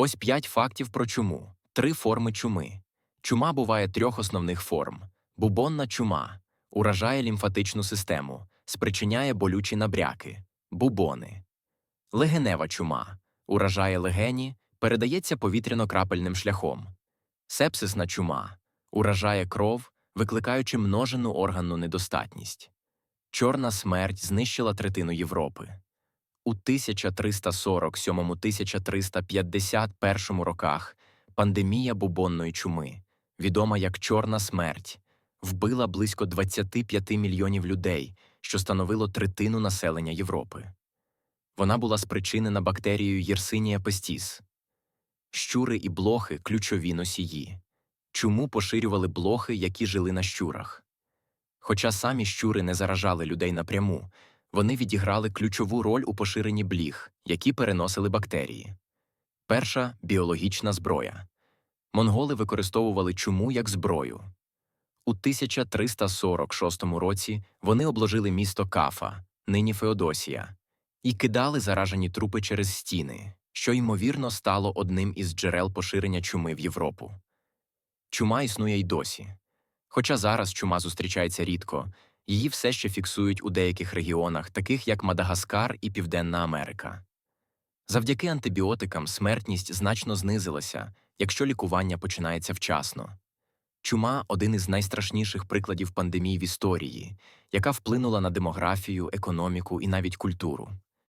Ось п'ять фактів про чуму. Три форми чуми. Чума буває трьох основних форм: бубонна чума уражає лімфатичну систему, спричиняє болючі набряки, бубони. Легенева чума уражає легені, передається повітряно-крапельним шляхом. Сепсисна чума уражає кров, викликаючи множену органну недостатність. Чорна смерть знищила третину Європи. У 1347-1351 роках пандемія бубонної чуми, відома як Чорна смерть, вбила близько 25 мільйонів людей, що становило третину населення Європи. Вона була спричинена бактерією Єрсинія пестіс. Щури і блохи ключові носії. Чуму поширювали блохи, які жили на щурах. Хоча самі щури не заражали людей напряму, вони відіграли ключову роль у поширенні бліг, які переносили бактерії. Перша біологічна зброя. Монголи використовували чуму як зброю. У 1346 році вони обложили місто Кафа, нині Феодосія, і кидали заражені трупи через стіни, що ймовірно стало одним із джерел поширення чуми в Європу. Чума існує й досі. Хоча зараз чума зустрічається рідко, її все ще фіксують у деяких регіонах, таких як Мадагаскар і Південна Америка. Завдяки антибіотикам смертність значно знизилася, якщо лікування починається вчасно. Чума один із найстрашніших прикладів пандемій в історії, яка вплинула на демографію, економіку і навіть культуру.